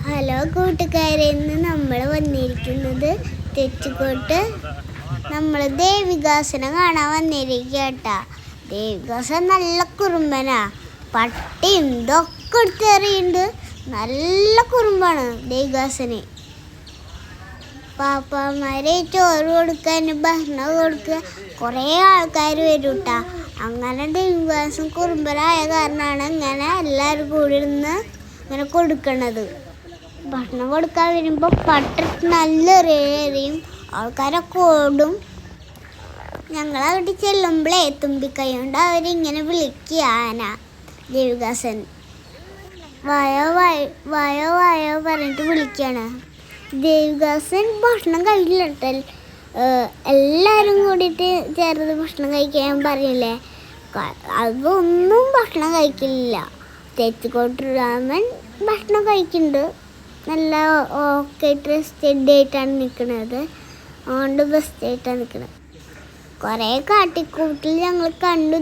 Hello കൂട്ടുകാരെ ഇന്ന് നമ്മൾ വന്നിരിക്കുന്നത് തെച്ചിക്കോട്ട് നമ്മൾ ദേവികാസനെ കാണാൻ വന്നിരിക്കുക കേട്ടാ ദേവികാസൻ നല്ല കുറുമ്പനാ. പട്ടിയും ഇതൊക്കെ എടുത്തെറിയുന്നുണ്ട് നല്ല കുറുമ്പാണ് ദേവികാസന് പാപ്പാമാരെ ചോറ് കൊടുക്കാൻ ഭക്ഷണം കൊടുക്കുക കുറേ ആൾക്കാർ വരും കേട്ടാ അങ്ങനെ ദേവികാസം കുറുമ്പനായ കാരണമാണ് ഇങ്ങനെ എല്ലാവരും കൂടി ഇരുന്ന് ഇങ്ങനെ കൊടുക്കണത്. ഭക്ഷണം കൊടുക്കാൻ വരുമ്പോൾ പട്ടിട്ട് നല്ല റേറിയും ആൾക്കാരൊക്കെ ഓടും. ഞങ്ങൾ അവിടെ ചെല്ലുമ്പോഴേ തുമ്പിക്കൈ കൊണ്ട് അവരിങ്ങനെ വിളിക്കുക ആന ദേവികാസൻ വായോ വായോ വായോ വായോ പറഞ്ഞിട്ട് വിളിക്കുകയാണ്. ദേവികാസൻ ഭക്ഷണം കഴിക്കില്ല എല്ലാവരും കൂടിയിട്ട് ചേർന്ന് ഭക്ഷണം കഴിക്കാൻ പറയില്ലേ അതൊന്നും ഭക്ഷണം കഴിക്കില്ല. തെച്ചിക്കോട്ട് ഭക്ഷണം കഴിക്കുന്നുണ്ട്. നല്ല ഓക്കെ സ്റ്റഡി ആയിട്ടാണ് നിൽക്കുന്നത് അതുകൊണ്ട് ബെസ്റ്റ് ആയിട്ടാണ് നിൽക്കുന്നത് കുറേ കാട്ടിക്കൂട്ടിൽ ഞങ്ങൾ കണ്ടു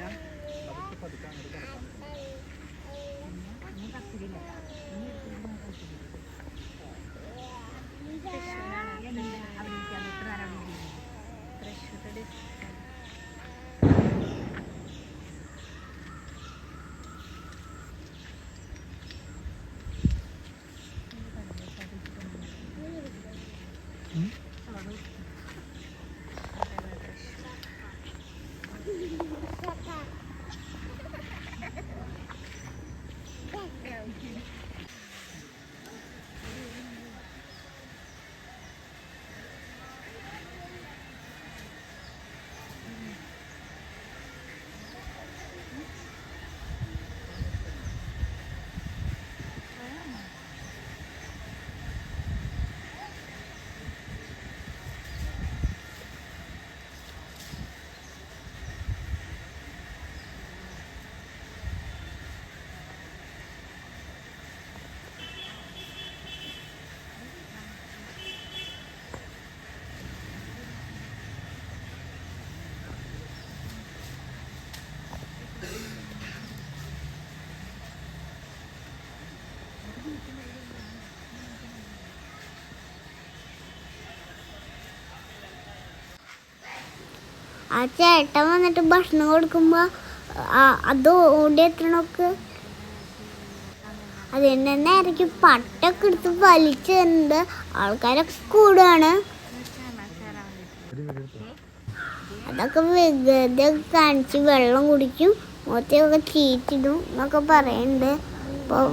ദേവിദാസിന്റെ പട്ടൊക്കെ ഇട്ട് വലിച്ചെറിയുന്നുണ്ട് ഉം. ആ ചേട്ടൻ വന്നിട്ട് ഭക്ഷണം കൊടുക്കുമ്പോൾ അത് ഓടി എത്തണൊക്കെ. അതിന്റെ നേരക്ക് പട്ടൊക്കെ എടുത്ത് വലിച്ചിട്ടുണ്ട് ആൾക്കാരൊക്കെ കൂടുകയാണ് അതൊക്കെ വികൃതി കാണിച്ച് വെള്ളം കുടിക്കും. മുഖത്തൊക്കെ ചീറ്റിടും എന്നൊക്കെ പറയുന്നുണ്ട് അപ്പം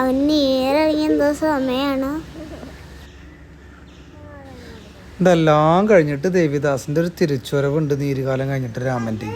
അവൻ നേരിറങ്ങി എന്തോ സമയമാണ് ഇതെല്ലാം കഴിഞ്ഞിട്ട് ദേവിദാസിന്റെ ഒരു തിരിച്ചുവരവുണ്ട് നീരുകാലം കഴിഞ്ഞിട്ട് രാമന്റെ